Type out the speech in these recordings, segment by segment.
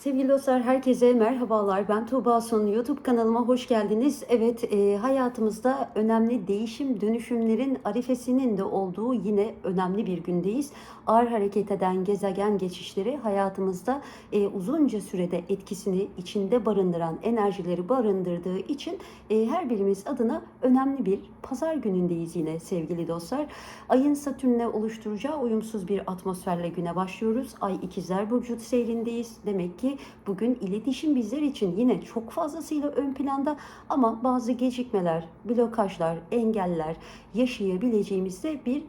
Sevgili dostlar herkese merhabalar. Ben Tuğba Son. YouTube kanalıma hoş geldiniz. Evet e, hayatımızda önemli değişim dönüşümlerin arifesinin de olduğu yine önemli bir gündeyiz. Ağır hareket eden gezegen geçişleri hayatımızda e, uzunca sürede etkisini içinde barındıran enerjileri barındırdığı için e, her birimiz adına önemli bir pazar günündeyiz yine sevgili dostlar. Ayın Satürn'le oluşturacağı uyumsuz bir atmosferle güne başlıyoruz. Ay ikizler burcu seyrindeyiz. Demek ki bugün iletişim bizler için yine çok fazlasıyla ön planda ama bazı gecikmeler, blokajlar, engeller yaşayabileceğimizde bir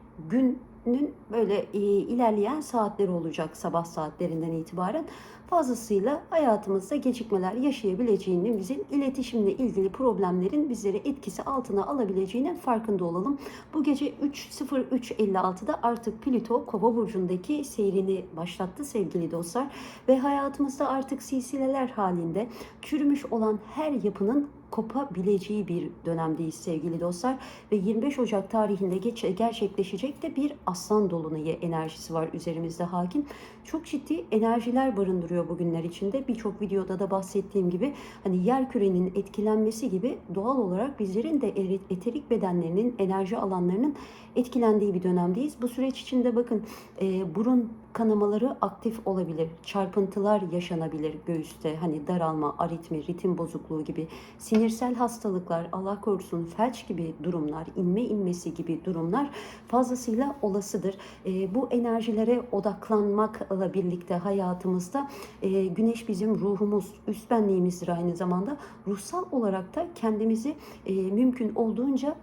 günün böyle e, ilerleyen saatleri olacak sabah saatlerinden itibaren fazlasıyla hayatımızda gecikmeler yaşayabileceğimizin iletişimle ilgili problemlerin bizleri etkisi altına alabileceğinin farkında olalım. Bu gece 3.03.56'da artık Plüto Kova burcundaki seyrini başlattı sevgili dostlar ve hayatımızda artık silsileler halinde çürümüş olan her yapının kopabileceği bir dönemdeyiz sevgili dostlar ve 25 Ocak tarihinde geç, gerçekleşecek de bir aslan dolunayı enerjisi var üzerimizde hakim. Çok ciddi enerjiler barındırıyor bugünler içinde. Birçok videoda da bahsettiğim gibi hani yer kürenin etkilenmesi gibi doğal olarak bizlerin de eterik bedenlerinin enerji alanlarının etkilendiği bir dönemdeyiz. Bu süreç içinde bakın e, burun kanamaları aktif olabilir. Çarpıntılar yaşanabilir göğüste. Hani daralma, aritmi, ritim bozukluğu gibi sinirsel hastalıklar, Allah korusun felç gibi durumlar, inme inmesi gibi durumlar fazlasıyla olasıdır. E, bu enerjilere odaklanmakla birlikte hayatımızda e, güneş bizim ruhumuz, üst benliğimizdir aynı zamanda. Ruhsal olarak da kendimizi e, mümkün olduğunca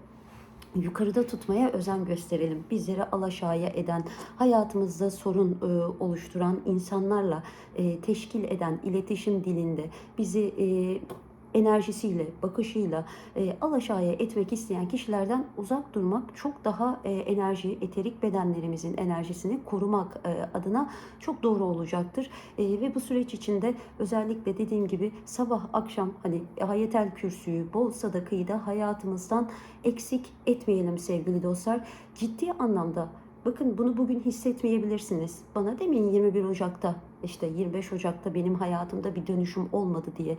yukarıda tutmaya özen gösterelim. Bizleri alaşağıya eden, hayatımızda sorun e, oluşturan insanlarla e, teşkil eden iletişim dilinde bizi e, enerjisiyle, bakışıyla e, alaşağıya etmek isteyen kişilerden uzak durmak çok daha e, enerji, eterik bedenlerimizin enerjisini korumak e, adına çok doğru olacaktır. E, ve bu süreç içinde özellikle dediğim gibi sabah akşam hani ayetel kürsüyü, bol sadakayı da hayatımızdan eksik etmeyelim sevgili dostlar. Ciddi anlamda Bakın bunu bugün hissetmeyebilirsiniz. Bana demeyin 21 Ocak'ta işte 25 Ocak'ta benim hayatımda bir dönüşüm olmadı diye.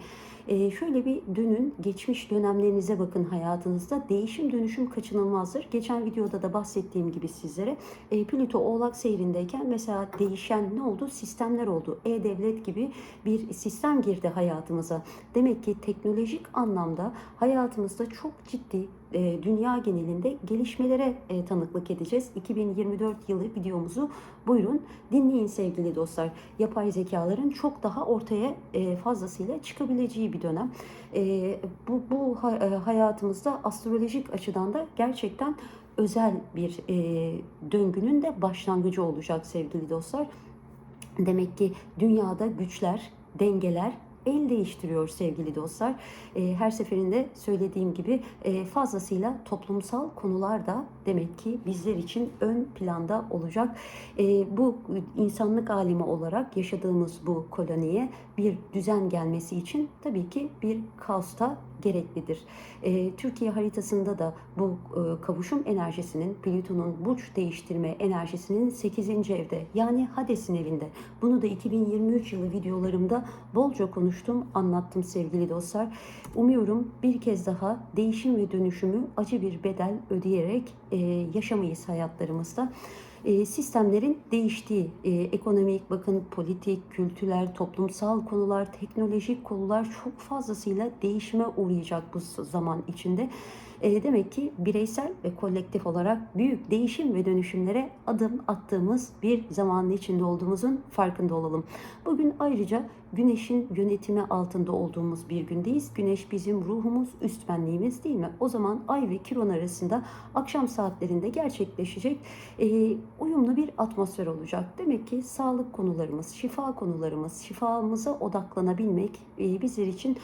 Ee, şöyle bir dönün, geçmiş dönemlerinize bakın hayatınızda. Değişim dönüşüm kaçınılmazdır. Geçen videoda da bahsettiğim gibi sizlere e, Plüto Oğlak seyrindeyken mesela değişen ne oldu? Sistemler oldu. E-Devlet gibi bir sistem girdi hayatımıza. Demek ki teknolojik anlamda hayatımızda çok ciddi e, dünya genelinde gelişmelere e, tanıklık edeceğiz. 2024 yılı videomuzu buyurun dinleyin sevgili dostlar. Yapay zekaların çok daha ortaya e, fazlasıyla çıkabileceği bir dönem. Bu bu ha, hayatımızda astrolojik açıdan da gerçekten özel bir döngünün de başlangıcı olacak sevgili dostlar. Demek ki dünyada güçler, dengeler el değiştiriyor sevgili dostlar. E, her seferinde söylediğim gibi e, fazlasıyla toplumsal konular da demek ki bizler için ön planda olacak. E, bu insanlık alimi olarak yaşadığımız bu koloniye bir düzen gelmesi için tabii ki bir kaosta gereklidir. E, Türkiye haritasında da bu e, kavuşum enerjisinin, Plüton'un burç değiştirme enerjisinin 8. evde yani Hades'in evinde. Bunu da 2023 yılı videolarımda bolca konuştum, anlattım sevgili dostlar. Umuyorum bir kez daha değişim ve dönüşümü acı bir bedel ödeyerek e, yaşamayız hayatlarımızda e, sistemlerin değiştiği, e, ekonomik, bakın politik, kültürel, toplumsal konular, teknolojik konular çok fazlasıyla değişime uğrayacak bu zaman içinde. E, demek ki bireysel ve kolektif olarak büyük değişim ve dönüşümlere adım attığımız bir zamanın içinde olduğumuzun farkında olalım. Bugün ayrıca Güneşin yönetimi altında olduğumuz bir gündeyiz. Güneş bizim ruhumuz, üst benliğimiz değil mi? O zaman Ay ve Kiron arasında akşam saatlerinde gerçekleşecek e, uyumlu bir atmosfer olacak. Demek ki sağlık konularımız, şifa konularımız, şifamıza odaklanabilmek e, bizler için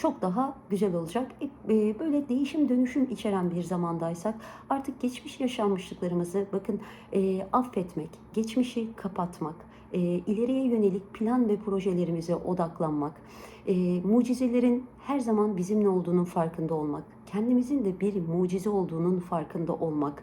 çok daha güzel olacak. E, böyle değişim dönüşüm içeren bir zamandaysak artık geçmiş yaşanmışlıklarımızı bakın e, affetmek, geçmişi kapatmak, e, ileriye yönelik plan ve projelerimize odaklanmak, e, mucizelerin her zaman bizimle olduğunun farkında olmak, kendimizin de bir mucize olduğunun farkında olmak.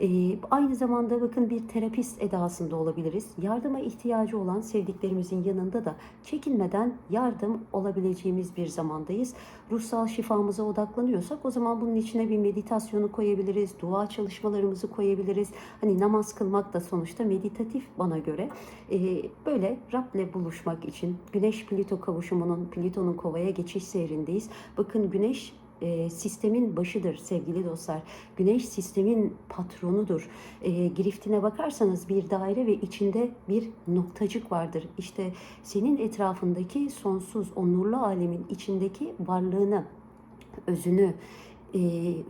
Ee, aynı zamanda bakın bir terapist edasında olabiliriz. Yardıma ihtiyacı olan sevdiklerimizin yanında da çekinmeden yardım olabileceğimiz bir zamandayız. Ruhsal şifamıza odaklanıyorsak o zaman bunun içine bir meditasyonu koyabiliriz, dua çalışmalarımızı koyabiliriz. Hani namaz kılmak da sonuçta meditatif bana göre. Ee, böyle Rab'le buluşmak için Güneş Plüto kavuşumunun Plüton'un kovaya geçiş seyrindeyiz. Bakın Güneş e, sistemin başıdır sevgili dostlar. Güneş sistemin patronudur. E, griftine bakarsanız bir daire ve içinde bir noktacık vardır. İşte senin etrafındaki sonsuz o nurlu alemin içindeki varlığını, özünü, e,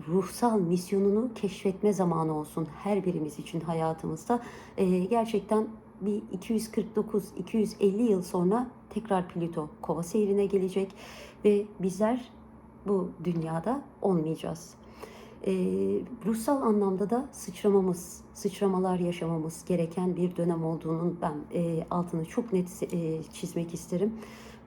ruhsal misyonunu keşfetme zamanı olsun her birimiz için hayatımızda. E, gerçekten bir 249-250 yıl sonra tekrar Plüto kova seyrine gelecek ve bizler bu dünyada olmayacağız. Ee, ruhsal anlamda da sıçramamız, sıçramalar yaşamamız gereken bir dönem olduğunun ben e, altını çok net e, çizmek isterim.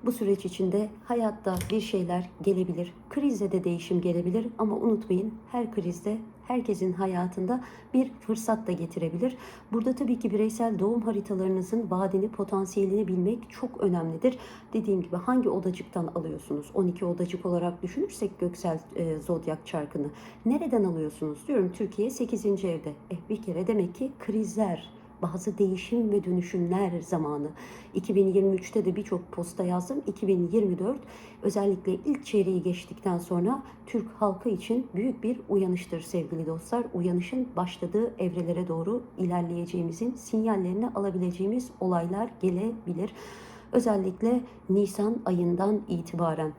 Bu süreç içinde hayatta bir şeyler gelebilir. Krizde de değişim gelebilir ama unutmayın her krizde herkesin hayatında bir fırsat da getirebilir. Burada tabii ki bireysel doğum haritalarınızın vaadini, potansiyelini bilmek çok önemlidir. Dediğim gibi hangi odacıktan alıyorsunuz? 12 odacık olarak düşünürsek göksel e, zodyak çarkını. Nereden alıyorsunuz? Diyorum Türkiye 8. evde. Eh bir kere demek ki krizler, bazı değişim ve dönüşümler zamanı. 2023'te de birçok posta yazdım. 2024 özellikle ilk çeyreği geçtikten sonra Türk halkı için büyük bir uyanıştır sevgili dostlar. Uyanışın başladığı evrelere doğru ilerleyeceğimizin sinyallerini alabileceğimiz olaylar gelebilir. Özellikle Nisan ayından itibaren.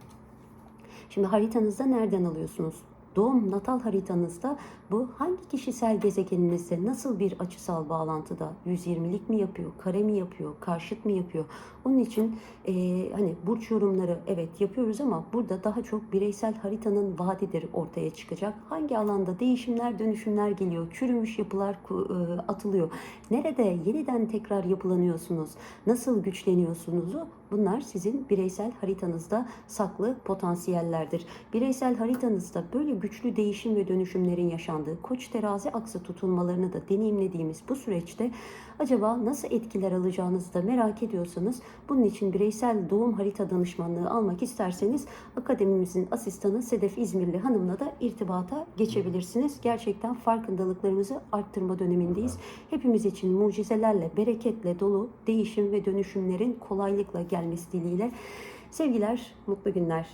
Şimdi haritanızda nereden alıyorsunuz? Doğum natal haritanızda bu hangi kişisel gezegeninizde nasıl bir açısal bağlantıda 120'lik mi yapıyor, kare mi yapıyor, karşıt mı yapıyor? Onun için e, hani burç yorumları evet yapıyoruz ama burada daha çok bireysel haritanın vaadidir ortaya çıkacak. Hangi alanda değişimler, dönüşümler geliyor, çürümüş yapılar e, atılıyor. Nerede yeniden tekrar yapılanıyorsunuz, nasıl güçleniyorsunuz? Bunlar sizin bireysel haritanızda saklı potansiyellerdir. Bireysel haritanızda böyle güçlü değişim ve dönüşümlerin yaşandığı koç terazi aksı tutulmalarını da deneyimlediğimiz bu süreçte acaba nasıl etkiler alacağınızı da merak ediyorsanız bunun için bireysel doğum harita danışmanlığı almak isterseniz akademimizin asistanı Sedef İzmirli Hanım'la da irtibata geçebilirsiniz. Gerçekten farkındalıklarımızı arttırma dönemindeyiz. Hepimiz için mucizelerle, bereketle dolu değişim ve dönüşümlerin kolaylıkla gelmesi dileğiyle. Sevgiler, mutlu günler.